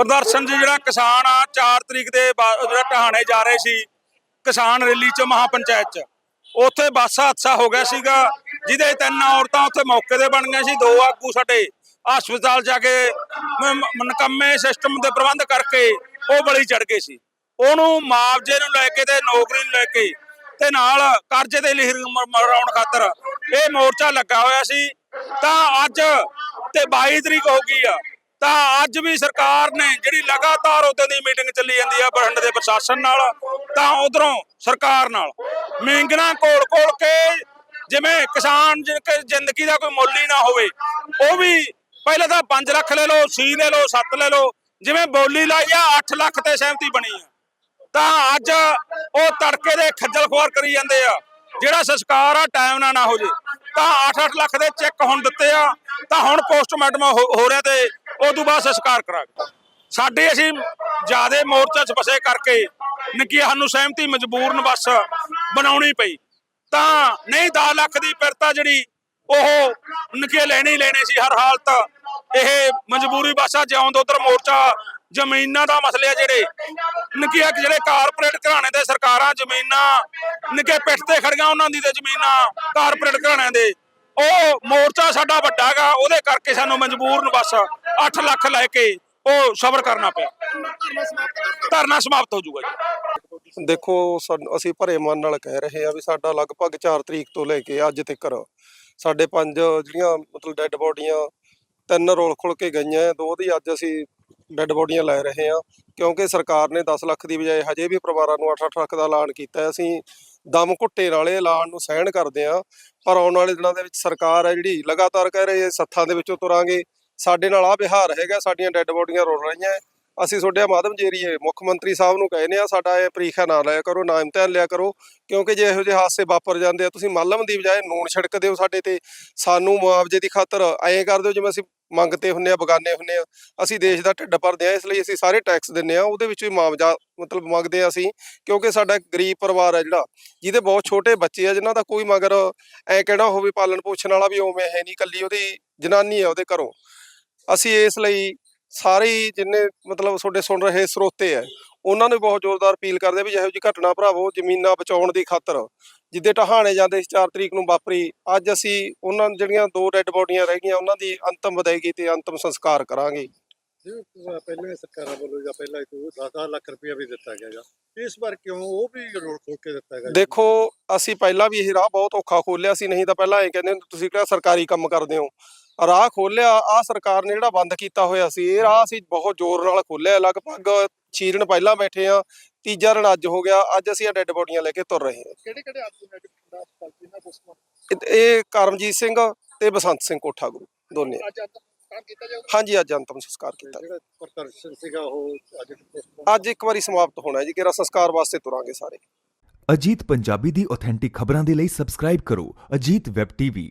ਪ੍ਰਦਰਸ਼ਨ 'ਚ ਜਿਹੜਾ ਕਿਸਾਨ ਆ 4 ਤਰੀਕ ਦੇ ਬਾ- ਜਿਹੜਾ ਟਹਾਣੇ ਜਾ ਰਹੇ ਸੀ, ਕਿਸਾਨ ਰੈਲੀ 'ਚ ਮਹਾਪੰਚਾਇਤ 'ਚ। ਉੱਥੇ ਬੱਸ ਹਾਦਸਾ ਹੋ ਗਿਆ ਸੀਗਾ, ਜਿਹਦੇ ਤਿੰਨ ਔਰਤਾਂ ਉੱਥੇ ਮੌਕੇ ਤੇ ਬਣ ਗਈਆਂ ਸੀ, ਦੋ ਆਗੂ ਸਾਡੇ ਹਸਪਤਾਲ ਜਾ ਕੇ ਮ- ਸਿਸਟਮ ਦੇ ਪ੍ਰਬੰਧ ਕਰਕੇ ਉਹ ਬਲੀ ਚੜ ਗਏ ਸੀ। ਉਹਨੂੰ ਮੁਆਵਜ਼ੇ ਨੂੰ ਲੈ ਕੇ ਤੇ ਨੌਕਰੀ ਨੂੰ ਲੈ ਕੇ ਤੇ ਨਾਲ ਕਰਜ਼ੇ ਦੇ ਲਿਹਰ ਮ- ਮਰਾਉਣ ਖਾਤਰ ਇਹ ਮੋਰਚਾ ਲੱਗਾ ਹੋਇਆ ਸੀ। ਤਾਂ ਅੱਜ ਤੇ 22 ਤਰੀਕ ਹੋ ਗਈ ਆ ਤਾਂ ਅੱਜ ਵੀ ਸਰਕਾਰ ਨੇ ਜਿਹੜੀ ਲਗਾਤਾਰ ਉਦੋਂ ਦੀ ਮੀਟਿੰਗ ਚੱਲੀ ਜਾਂਦੀ ਆ ਬਠਿੰਡੇ ਦੇ ਪ੍ਰਸ਼ਾਸਨ ਨਾਲ, ਤਾਂ ਉਧਰੋਂ ਸਰਕਾਰ ਨਾਲ। ਮੀਂਗਣਾ ਕੋਲ ਕੋਲ ਕੇ ਜਿਵੇਂ ਕਿਸਾਨ ਜ਼ਿੰਦਗੀ ਦਾ ਕੋਈ ਮੁੱਲ ਹੀ ਨਾ ਹੋਵੇ, ਉਹ ਵੀ ਪਹਿਲਾਂ ਤਾਂ 5 ਲੱਖ ਲੈ ਲਓ 6 ਲੈ ਲਓ 7 ਲੈ ਲਓ, ਜਿਵੇਂ ਬੋਲੀ ਲਾਈ ਆ 8 ਲੱਖ ਤੇ ਸਹਿਮਤੀ ਬਣੀ ਆ। ਤਾਂ ਅੱਜ ਉਹ ਤੜਕੇ ਦੇ ਖੱਜਲ ਖੁਆਰ ਕਰੀ ਜਾਂਦੇ ਆ, ਜਿਹੜਾ ਸੰਸਕਾਰ ਆ, ਟਾਈਮ ਨਾਲ ਨਾ ਹੋ ਜੇ। ਤਾਂ 8-8 ਲੱਖ ਦੇ ਚੈੱਕ ਹੁਣ ਦਿੱਤੇ ਆ, ਤਾਂ ਹੁਣ ਪੋਸਟਮਾਰਟਮ ਹੋ ਹੋ ਰਿਹਾ ਤੇ ਉਸ ਤੋਂ ਬਾਅਦ ਸੰਸਕਾਰ ਕਰਾਂਗੇ। ਸਾਡੇ ਅਸੀਂ ਜਿਆਦੇ ਮੋਰਚਾ 'ਚ ਫਸੇ ਕਰਕੇ ਨਿੱਕੀ ਸਾਨੂੰ ਸਹਿਮਤੀ ਮਜਬੂਰਨ ਬਸ ਬਣਾਉਣੀ ਪਈ। ਤਾਂ ਨਹੀਂ 10 ਲੱਖ ਦੀ ਪਿਰਤਾ ਜਿਹੜੀ ਉਹ ਨਿੱਕੇ ਲੈਣੀ ਲੈਣੇ ਸੀ ਹਰ ਹਾਲਤ। ਇਹ ਮਜਬੂਰੀ ਬਾਸਾ ਜਿਉਂ ਉਧਰ ਮੋਰਚਾ ਜ਼ਮੀਨਾਂ ਦਾ ਮਸਲੇ ਆ ਜਿਹੜੇ। ਨਿੱਕੇ ਜਿਹੜੇ ਕਾਰਪੋਰੇਟ ਘਰਾਣੇ ਦੇ ਸਰਕਾਰਾਂ ਜ਼ਮੀਨਾਂ, ਨਿੱਕੇ ਪਿੱਠ ਤੇ ਖੜੀਆਂ ਉਹਨਾਂ ਦੀ ਤੇ ਜ਼ਮੀਨਾਂ ਕਾਰਪੋਰੇਟ ਘਰਾਣਿਆਂ ਦੇ। ਉਹ ਮੋਰਚਾ ਸਾਡਾ ਵੱਡਾ ਹੈਗਾ ਉਹਦੇ ਕਰਕੇ ਸਾਨੂੰ ਮਜਬੂਰਨ ਬਸ 8 ਲੱਖ ਲੈ ਕੇ ਉਹ ਸਬਰ ਕਰਨਾ ਪਿਆ। ਧਰਨਾ ਸਮਾਪਤ ਹੋ ਜਾਊਗਾ ਜੀ। ਦੇਖੋ ਅਸੀਂ ਭਰੇ ਮਨ ਨਾਲ ਕਹਿ ਰਹੇ ਆ ਵੀ ਸਾਡਾ ਲਗਭਗ 4 ਤਰੀਕ ਤੋਂ ਲੈ ਕੇ ਅੱਜ ਤੱਕ ਸਾਡੇ ਪੰਜ ਜਿਹੜੀਆਂ ਮਤਲਬ ਡੈੱਡ ਬੋਡੀਆਂ ਤਿੰਨ ਰੋਲ ਖੁੱਲ ਕੇ ਗਈਆਂ ਦੋ ਦੀ ਅੱਜ ਅਸੀਂ ਡੈੱਡ ਬੋਡੀਆਂ ਲੈ ਰਹੇ ਆ ਕਿਉਂਕਿ ਸਰਕਾਰ ਨੇ 10 ਲੱਖ ਦੀ ਬਜਾਏ ਹਜੇ ਵੀ ਪਰਿਵਾਰਾਂ ਨੂੰ 8-8 ਲੱਖ ਦਾ ਐਲਾਨ ਕੀਤਾ ਅਸੀਂ ਦਮ ਘੁੱਟੇ ਨਾਲੇ ਐਲਾਨ ਨੂੰ ਸਹਿਣ ਕਰਦੇ ਆ ਪਰ ਆਉਣ ਵਾਲੇ ਦਿਨਾਂ ਦੇ ਵਿੱਚ ਸਰਕਾਰ ਹੈ ਜਿਹੜੀ ਲਗਾਤਾਰ ਕਹਿ ਰਹੀ ਹੈ, ਸੱਥਾਂ ਦੇ ਵਿੱਚੋਂ ਤੁਰਾਂਗੇ। ਸਾਡੇ ਨਾਲ ਆ ਵਿਹਾਰ ਹੈਗਾ, ਸਾਡੀਆਂ ਡੈੱਡ ਬੋਡੀਆਂ ਰੁਲ ਰਹੀਆਂ ਅਸੀਂ ਤੁਹਾਡੇ ਮਾਧਮ ਜੇਰੀਏ ਮੁੱਖ ਮੰਤਰੀ ਸਾਹਿਬ ਨੂੰ ਕਹਿੰਦੇ ਆ, ਸਾਡਾ ਇਹ ਪ੍ਰੀਖਿਆ ਨਾ ਲਿਆ ਕਰੋ, ਨਾ ਇਮਤਿਹਾਨ ਲਿਆ ਕਰੋ, ਕਿਉਂਕਿ ਜੇ ਇਹੋ ਜਿਹੇ ਹਾਦਸੇ ਵਾਪਰ ਜਾਂਦੇ ਆ, ਤੁਸੀਂ ਮੱਲਮ ਦੀ ਬਜਾਏ ਨੂਣ ਛਿੜਕਦੇ ਹੋ ਸਾਡੇ ਤੇ। ਸਾਨੂੰ ਮੁਆਵਜ਼ੇ ਦੀ ਖਾਤਰ ਐਂ ਕਰ ਦਿਓ, ਜਿਵੇਂ ਅਸੀਂ ਮੰਗਤੇ ਹੁੰਨੇ ਆ, ਬਗਾਨੇ ਹੁੰਨੇ ਆ। ਅਸੀਂ ਦੇਸ਼ ਦਾ ਢਿੱਡ ਭਰਦੇ ਆ, ਇਸ ਲਈ ਅਸੀਂ ਸਾਰੇ ਟੈਕਸ ਦਿੰਨੇ ਆ, ਉਹਦੇ ਵਿੱਚ ਵੀ ਮੁਆਵਜ਼ਾ, ਮਤਲਬ ਮੰਗਦੇ ਆ ਅਸੀਂ, ਕਿਉਂਕਿ ਸਾਡਾ ਗਰੀਬ ਪਰਿਵਾਰ ਹੈ ਜਿਹੜਾ, ਜਿਹਦੇ ਬਹੁਤ ਛੋਟੇ ਬੱਚੇ ਆ, ਜਿਨ੍ਹਾਂ ਦਾ ਕੋਈ ਮਗਰ ਐ ਕਹਿਣਾ ਹੋਵੇ, ਪਾਲਣ ਪੋਸ਼ਣ ਵਾਲਾ ਵੀ ਉਵੇਂ ਹੈ ਨਹੀਂ, ਕੱਲੀ ਉਹਦੀ ਜਨਾਨੀ ਹੈ ਉਹਦੇ ਘਰੋਂ। ਅਸੀਂ ਇਸ ਲਈ ਸਾਰੇ ਜਿੰਨੇ ਮਤਲਬ ਤੁਹਾਡੇ ਸੁਣ ਰਹੇ ਸਰੋਤੇ ਆ ਉਹਨਾਂ ਨੂੰ ਬਹੁਤ ਜ਼ੋਰਦਾਰ ਅਪੀਲ ਕਰਦੇ ਆ ਵੀ ਜਿਹੋ ਜਿਹੀ ਘਟਨਾ ਭਰਾਵੋ ਜ਼ਮੀਨਾਂ ਬਚਾਉਣ ਦੀ ਖਾਤਰ। ਜਿੱਦੇ ਟਹਾਣੇ ਜਾਂਦੇ ਸੀ 4 ਤਰੀਕ ਨੂੰ ਵਾਪਰੀ ਅੱਜ ਅਸੀਂ ਉਹਨਾਂ ਜਿਹੜੀਆਂ ਦੋ ਡੈੱਡ ਬੋਡੀਆਂ ਰਹਿ ਗਈਆਂ ਉਹਨਾਂ ਦੀ ਅੰਤਮ ਵਿਦਾਇਗੀ ਤੇ ਅੰਤਮ ਸੰਸਕਾਰ ਕਰਾਂਗੇ। ਪਹਿਲਾਂ ਸਰਕਾਰਾਂ ਵੱਲੋਂ ਜਾਂ ਪਹਿਲਾਂ ਕੋਈ 10 ਲੱਖ ਰੁਪਇਆ ਵੀ ਦਿੱਤਾ ਗਿਆ ਜਾਂ ਇਸ ਵਾਰ ਕਿਉਂ ਉਹ ਵੀ ਰੋਲ ਖੋਲ ਕੇ ਦਿੱਤਾ ਗਿਆ? ਦੇਖੋ ਅਸੀਂ ਪਹਿਲਾਂ ਵੀ ਇਹ ਰਾਹ ਬਹੁਤ ਔਖਾ ਖੋਲਿਆ ਸੀ ਨਹੀਂ ਤਾਂ ਪਹਿਲਾਂ ਇਹ ਕਹਿੰਦੇ ਹੁੰਦੇ ਤੁਸੀਂ ਕਿਹੜਾ ਸਰਕਾਰੀ ਕੰਮ ਕਰਦੇ ਹੋ? ਰਾਹ ਖੋਲਿਆ ਆ ਸਰਕਾਰ ਨੇ ਜਿਹੜਾ ਬੰਦ ਕੀਤਾ ਹੋਇਆ ਸੀ ਇਹ ਰਾਹ ਅਸੀਂ ਬਹੁਤ ਜ਼ੋਰ ਨਾਲ ਖੋਲਿਆ ਲਗਭਗ ਛੀਰਨ ਪਹਿਲਾਂ ਬੈਠੇ ਆ ਤੀਜਾ ਦਿਨ ਅੱਜ ਹੋ ਗਿਆ ਅੱਜ ਅਸੀਂ ਆ ਡੈੱਡ ਬੋਡੀਆਂ ਲੈ ਕੇ ਤੁਰ ਰਹੇ ਹਾਂ। ਕਿਹੜੇ ਕਿਹੜੇ ਨੇ ਜਿਹੜਾ ਇਹ ਕਰਮਜੀਤ ਸਿੰਘ ਤੇ ਬਸੰਤ ਸਿੰਘ ਕੋਠਾ ਗੁਰੂ ਦੋਨੇ। ਅੱਜ ਅੱਜ ਕੰਮ ਕੀਤਾ ਜਾਊਗਾ? ਹਾਂਜੀ ਅੱਜ ਅੰਤਮ ਸੰਸਕਾਰ ਕੀਤਾ ਜਿਹੜਾ ਪ੍ਰਦਰਸ਼ਨ ਸੀਗਾ ਉਹ ਅੱਜ ਇੱਕ ਵਾਰੀ ਸਮਾਪਤ ਹੋਣਾ ਜੀ ਕਿਹੜਾ ਸੰਸਕਾਰ ਵਾਸਤੇ ਤੁਰਾਂਗੇ ਸਾਰੇ। ਅਜੀਤ ਪੰਜਾਬੀ ਦੀ ਆਥੈਂਟਿਕ ਖਬਰਾਂ ਦੇ ਲਈ ਸਬਸਕ੍ਰਾਈਬ ਕਰੋ ਅਜੀਤ ਵੈਬ ਟੀਵੀ